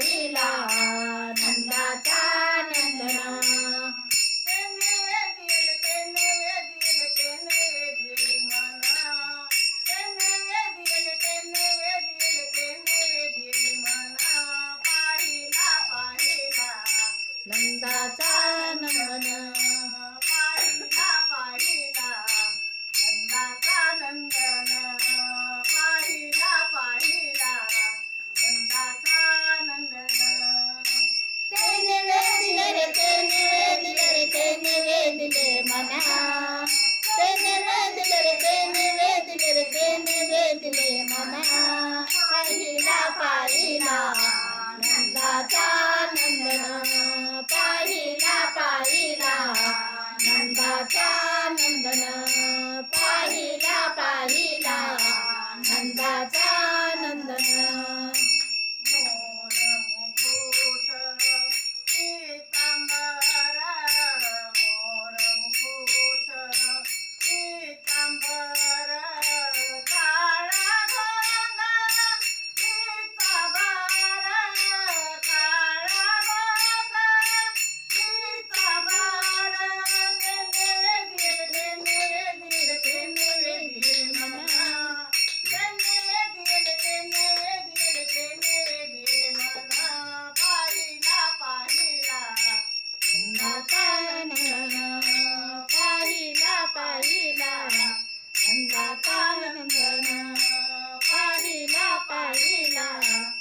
一两 पाहिला पाहिला. नंदा पाहिला पाहिला.